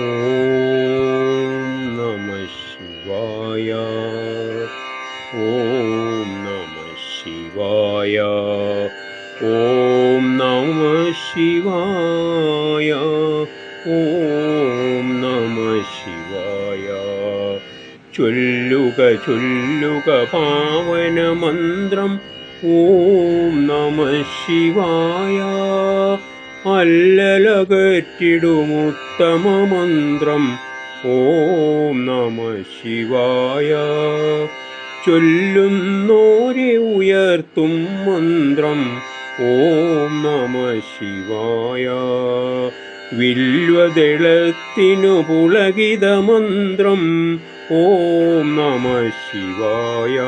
ഓം നമ ശിവായ ഓം നമ ശിവായ ഓം നമ ശിവായ ഓം നമ ശിവായ ചൊല്ലുക ചൊല്ലുക പാവനമന്ത്രം ഓം നമ ശിവായ അല്ലലകറ്റിടുമുത്തമമന്ത്രം. ഓം നമ ശിവായ. ചൊല്ലുന്നോരെ ഉയർത്തും മന്ത്രം. ഓം നമ ശിവായ. വില്വദളത്തിനു പുളകിത മന്ത്രം. ഓം നമ ശിവായ.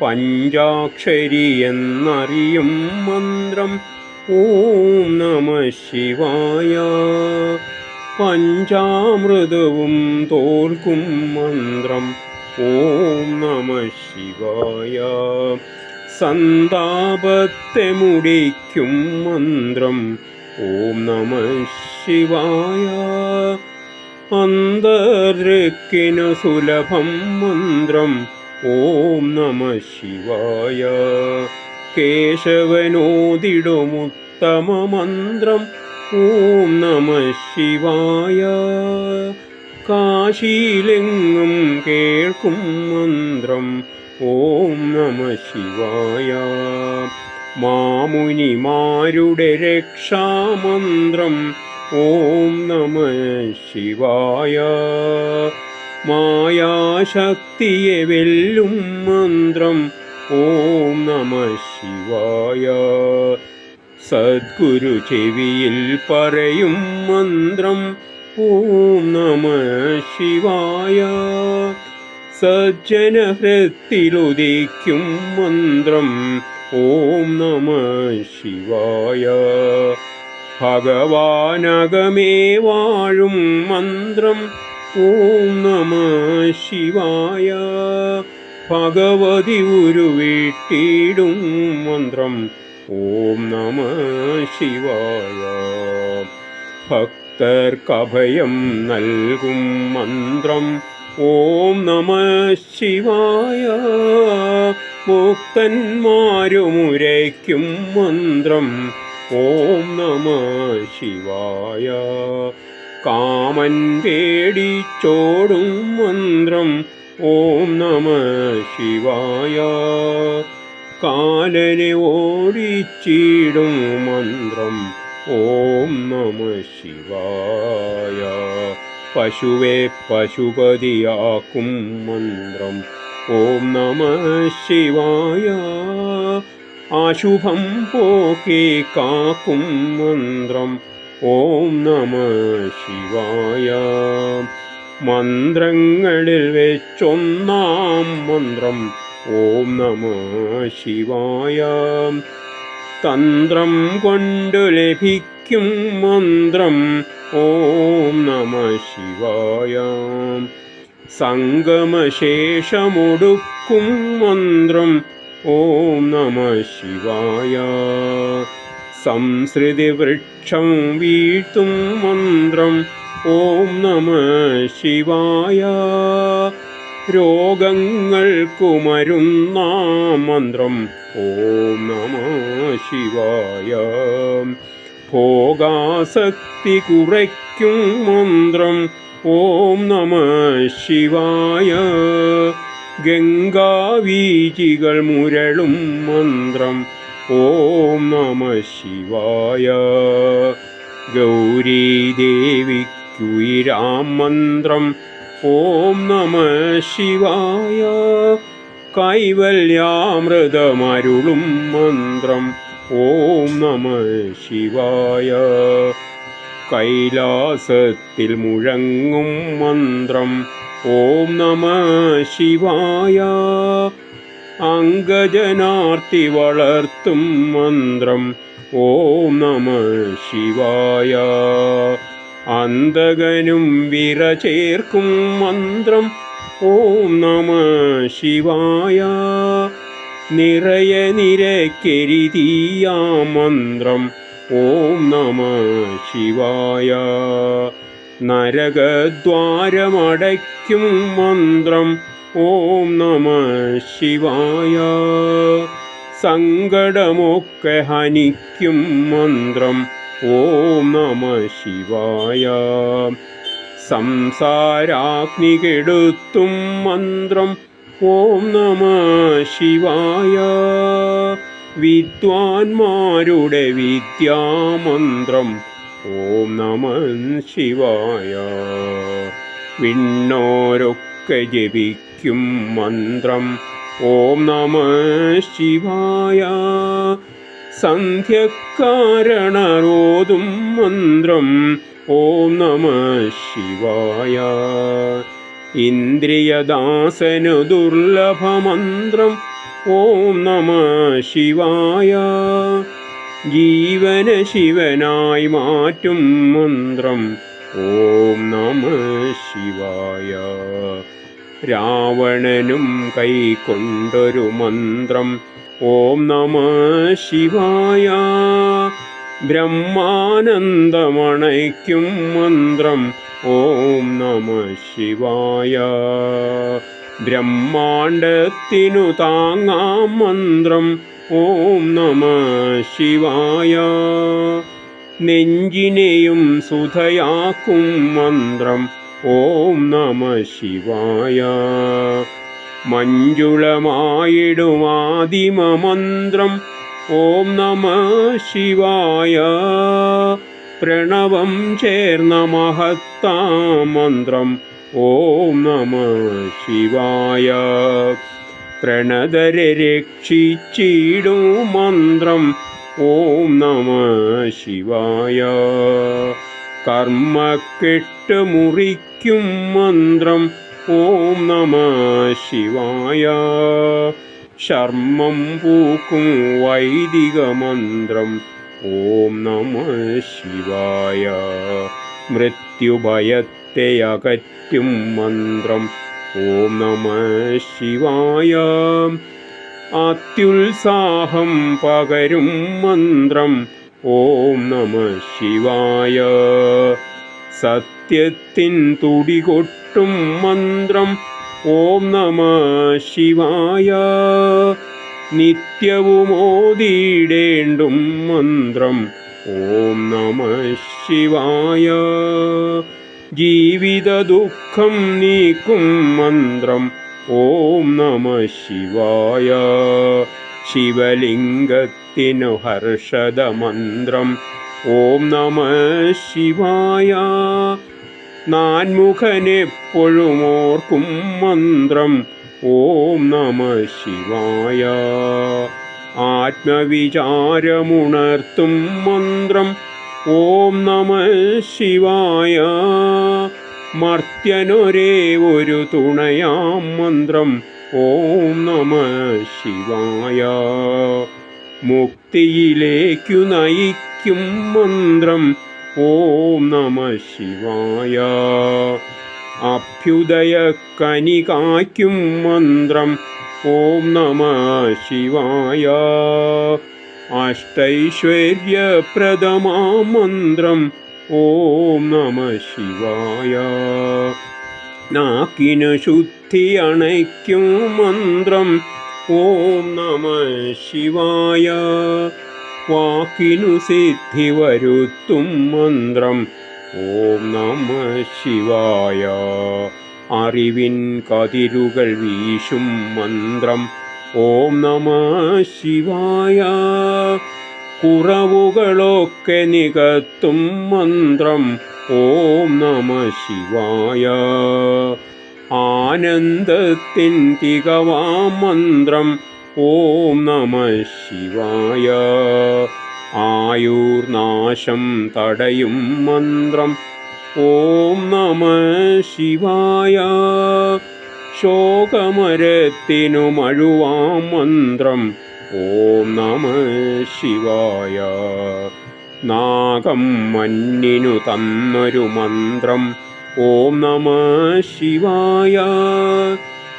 പഞ്ചാക്ഷരി എന്നറിയും മന്ത്രം. ഓം നമ ശിവായ. പഞ്ചാമൃതവും തോൽക്കും മന്ത്രം. ഓം നമ ശിവായ. സന്താപത്തെ മുടിക്കും മന്ത്രം. ഓം നമ ശിവായ. അന്തരക്കിനു സുലഭം മന്ത്രം. ഓം നമ ശിവായ. കേശവനോദിടുമുത്തമ മന്ത്രം ഓം നമ ശിവായ. കാശിയിലെങ്ങും കേൾക്കും മന്ത്രം ഓം നമ ശിവായ. മാമുനിമാരുടെ രക്ഷാമന്ത്രം ഓം നമ ശിവായ. മായാശക്തിയെ വെല്ലും മന്ത്രം ഓം നമ ശിവായ. സദ്ഗുരു ചെവിയിൽ പറയും മന്ത്രം. ഓം നമ ശിവായ. സജ്ജനഹൃത്തിലുദിക്കും മന്ത്രം. ഓം നമ ശിവായ. ഭഗവാനകമേ വാഴും മന്ത്രം. ഓം നമ ശിവായ. ഭഗവതി ഉരുവിട്ടിടും മന്ത്രം. ഓം നമ ശിവായ. ഭക്തർക്കഭയം നൽകും മന്ത്രം. ഓം നമ ശിവായ. മുക്തന്മാരുമുരയ്ക്കും മന്ത്രം. ഓം നമ ശിവായ. കാമൻ പേടിച്ചോടും മന്ത്രം. ഓം നമ ശിവായ. കാലനെ ഓടിച്ചിടും മന്ത്രം. ഓം നമ ശിവായ. പശുവെ പശുപതിയാക്കും മന്ത്രം. ഓം നമ ശിവായ. അശുഭം പോക്കി കാക്കും മന്ത്രം. ഓം നമ ശിവായ. മന്ത്രങ്ങളിൽ വെച്ചൊന്നാം മന്ത്രം. ഓം നമ ശിവായ. തന്ത്രം കൊണ്ടു ലഭിക്കും മന്ത്രം. ഓം നമ ശിവായ. സംഗമശേഷമൊടുക്കും മന്ത്രം. ഓം നമ ശിവായ. സംസൃതി വൃക്ഷം വീഴ്ത്തും മന്ത്രം. ഓം നമ ശിവായ. രോഗങ്ങൾക്കു മരുന്നാ മന്ത്രം ഓം നമ ശിവായ. ഭോഗാസക്തി കുറയ്ക്കും മന്ത്രം ഓം നമ ശിവായ. ഗംഗാവീചികൾ മുരളും മന്ത്രം ഓം നമ ശിവായ. ഗൗരീദേവിക്കുയിരാം മന്ത്രം ഓം നമ ശിവായ. കൈവല്യാമൃതമരുളും മന്ത്രം. ഓം നമ ശിവായ. കൈലാസത്തിൽ മുഴങ്ങും മന്ത്രം. ഓം നമ ശിവായ. അംഗജനാർത്തി വളർത്തും മന്ത്രം. ഓം നമ ശിവായ. അന്തകനും വിറ ചേർക്കും മന്ത്രം. ഓം നമ ശിവായ. നിറയെ നിരക്കെരുതിയാ മന്ത്രം. ഓം നമ ശിവായ. നരകദ്വാരമടയ്ക്കും മന്ത്രം. ഓം നമ ശിവായ. സങ്കടമൊക്കെ ഹനിക്കും മന്ത്രം. ഓം നമ ശിവായ. സംസാരാഗ്നി കെടുത്തും മന്ത്രം ഓം നമ ശിവായ. വിദ്വാൻമാരുടെ വിദ്യാമന്ത്രം ഓം നമ ശിവായ. വിണ്ണോരൊക്കെ ജപിക്കും മന്ത്രം ഓം നമ ശിവായ. സന്ധ്യക്കാരണരോതും മന്ത്രം. ഓം നമ ശിവായ. ഇന്ദ്രിയദാസനു ദുർലഭമന്ത്രം. ഓം നമ ശിവായ. ജീവന ശിവനായി മാറ്റും മന്ത്രം. ഓം നമ ശിവായ. രാവണനും കൈക്കൊണ്ടൊരു മന്ത്രം. ഓം നമ ശിവായ. ബ്രഹ്മാനന്ദമണയ്ക്കും മന്ത്രം. ഓം നമ ശിവായ. ബ്രഹ്മാണ്ടത്തിനു താങ്ങാം മന്ത്രം. ഓം നമ ശിവായ. നെഞ്ചിനെയും സുധയാക്കും മന്ത്രം. ഓം നമ ശിവായ. മഞ്ജുളമായിടുമാദിമന്ത്രം ഓം നമ ശിവായ. പ്രണവം ചേർന്ന മഹത്താമന്ത്രം. ഓം നമ ശിവായ. പ്രണതരെ രക്ഷിച്ചിടും മന്ത്രം. ഓം നമ ശിവായ. കർമ്മക്കെട്ട് മുറിക്കും മന്ത്രം. ഓം നമ ശിവായ. ശർമ്മം പൂക്കും വൈദിക മന്ത്രം. ഓം നമ ശിവായ. മൃത്യുഭയത്തെ അകറ്റും മന്ത്രം. ഓം നമ ശിവായ. അത്യുത്സാഹം പകരും മന്ത്രം. ഓം നമ ശിവായ. സത്യത്തിൻ തുടികൊട്ടും द्रष्टुं मन्त्रम्। ॐ नमः शिवाय। नित्यवुमोदीडेण्डुं मन्त्रम्। ॐ नमः शिवाय। जीवितदुःखं नीकुं मन्त्रम्। ॐ नमः शिवाय। शिवलिङ्गतिनु शिवलिङ्गर्षदमन्त्रम् ॐ नमः शिवाय। നാൻമുഖനെപ്പോഴും ഓർക്കും മന്ത്രം. ഓം നമ ശിവായ. ആത്മവിചാരമുണർത്തും മന്ത്രം. ഓം നമ ശിവായ. മർത്യനൊരേ ഒരു തുണയാം മന്ത്രം. ഓം നമ ശിവായ. മുക്തിയിലേക്കു നയിക്കും മന്ത്രം. ॐ नमः शिवाय। अभ्युदय कनिकां मन्त्रम्। ॐ नमः शिवाय। अष्टैश्वर्यप्रथमा मन्त्रम्। ॐ नमः शिवाय। नाकि शुद्धि मन्त्रम्। ॐ नमः शिवाय। വാക്കിനു സിദ്ധി വരുത്തും മന്ത്രം. ഓം നമ ശിവായ. അറിവിൻ കതിരുകൾ വീശും മന്ത്രം. ഓം നമ ശിവായ. കുറവുകളൊക്കെ നികത്തും മന്ത്രം. ഓം നമ ശിവായ. ആനന്ദത്തിൻ തികവാ മന്ത്രം. ഓം നമ ശിവായ. ആയുർനാശം തടയും മന്ത്രം. ഓം നമ ശിവായ. ശോകമരത്തിനു മഴുവാം മന്ത്രം. ഓം നമ ശിവായ. നാഗം മഞ്ഞിനു തന്നൊരു മന്ത്രം. ഓം നമ ശിവായ.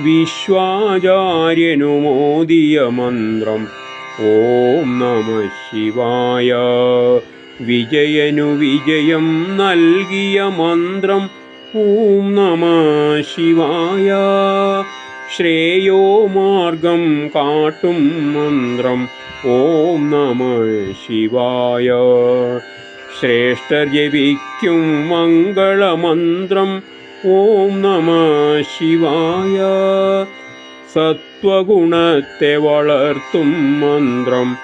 വിശ്വാചാര്യനു മോദിയ മന്ത്രം. ഓം നമ ശിവായ. വിജയനു വിജയം നൽകിയ മന്ത്രം. ഓം നമ ശിവായ. ശ്രേയോ മാർഗം കാട്ടും മന്ത്രം. ഓം നമ ശിവായ. ശ്രേഷ്ഠർ ജപിക്കും മംഗളമന്ത്രം. ഓം നമ ശിവായ. സത്വഗുണത്തെ വളർത്തും മന്ത്രം.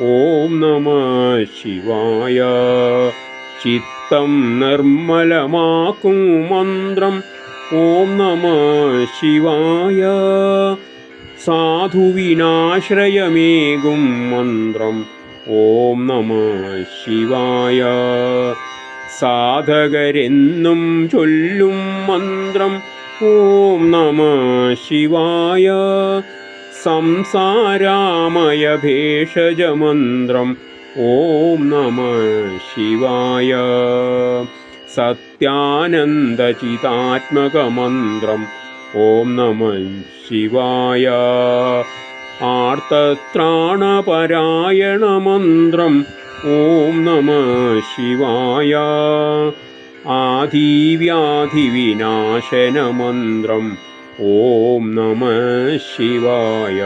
ഓം നമ ശിവായ. ചിത്തം നിർമ്മലമാക്കും മന്ത്രം. ഓം നമ ശിവായ. സാധുവിനാശ്രയമേകും മന്ത്രം. ഓം നമ ശിവായ. സാധകരെന്നും ചൊല്ലും മന്ത്രം. ഓം നമ ശിവായ. സംസാരാമയ ഭേഷജമന്ത്രം. ഓം നമ ശിവായ. സത്യാനന്ദചിതാത്മകമന്ത്രം ഓം നമ ശിവായ. ആർത്തത്രാണപരായണമന്ത്രം. ॐ नमः शिवाय। आदिव्याधिविनाशनमन्त्रम् ॐ नमः शिवाय।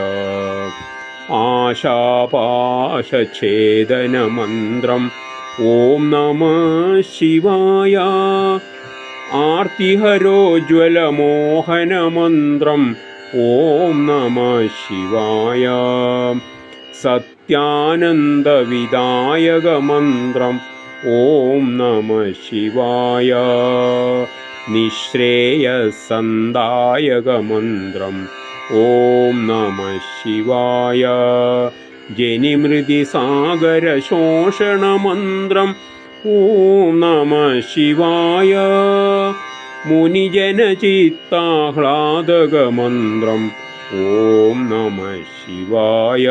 आशापाशच्छेदनमन्त्रम् ॐ नमः शिवाय। आर्तिहरोज्ज्वलमोहनमन्त्रम् ॐ नमः शिवाय। सत्यानन्दविदायकमन्त्रम्। ॐ नमः शिवाय। निःश्रेयसन्दायकमन्त्रम्। ॐ नमः शिवाय। जनिमृदिसागरशोषणमन्त्रम् ॐ नमः शिवाय। मुनिजनचित्ताह्लादकमन्त्रम्। ഓം നമ ശിവായ.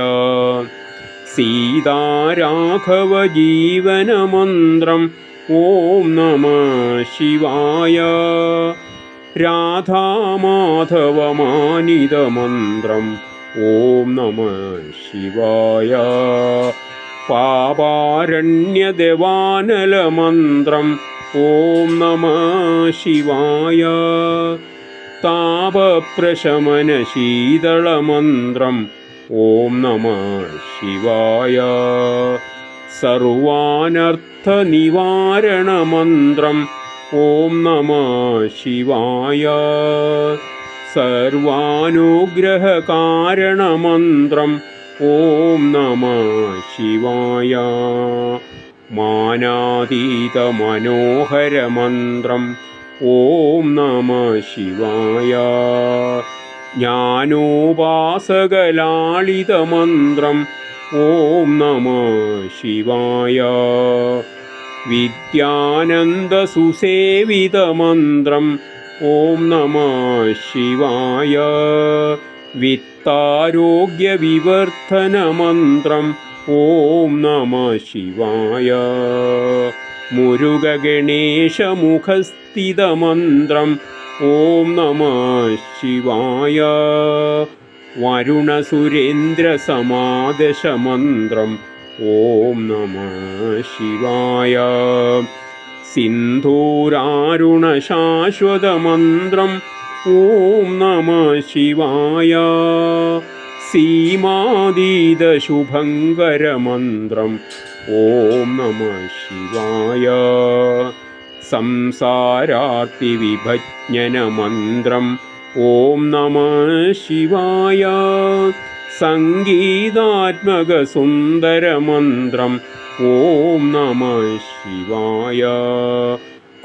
സീതാരാഘവജീവനമന്ത്രം ഓം നമ ശിവായ. രാധാമാധവമാനിതമന്ത്രം ഓം നമ ശിവായ. പാപാരണ്യദേവാനലമന്ത്രം ഓം നമ ശിവായ. താപപ്രശമനശീതളമന്ത്രം. ഓം നമ ശിവായ. സർവാനർത്ഥനിവാരണമന്ത്രം. ഓം നമ ശിവായ. സർവാനുഗ്രഹകാരണമന്ത്രം. ഓം നമ ശിവായ. മാനാതീതമനോഹരമന്ത്രം. ഓം നമ ശിവായ. ജ്ഞാനോപാസകലാളിതമന്ത്രം ഓം നമ ശിവായ. വിദ്യാനന്ദസുസേവിതമന്ത്രം ഓം നമ ശിവായ. വിത്താരോഗ്യവിവർദ്ധനമന്ത്രം ഓം നമ ശിവായ. മുരുകഗണേശമുഖസ്ഥിതമന്ത്രം. ഓം നമ ശിവായ. വരുണസുരേന്ദ്രസമാദശമന്ത്രം. ഓം നമ ശിവായ. സിന്ധൂരാരുണശാശ്വതമന്ത്രം. ഓം നമ ശിവായ. സീമാതീതശുഭങ്കരമന്ത്രം. ഓം നമ ശിവായ. സംസാരാർത്തിവിഭജ്ഞനമന്ത്രം ഓം നമ ശിവായ. സംഗീതാത്മകസുന്ദരമന്ത്രം ഓം നമ ശിവായ.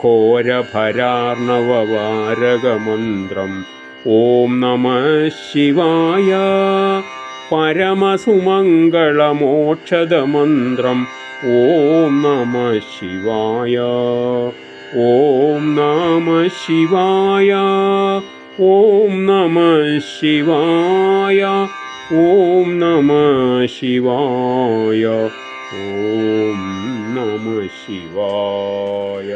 ഘോരഭരാർണവവാരകമന്ത്രം ഓം നമ ശിവായ. परमसुमङ्गलमोक्षदमन्त्रम् ॐ नमः शिवाय ॐ नमः शिवाय ॐ नमः शिवाय ॐ नमः शिवाय ॐ नमः शिवाय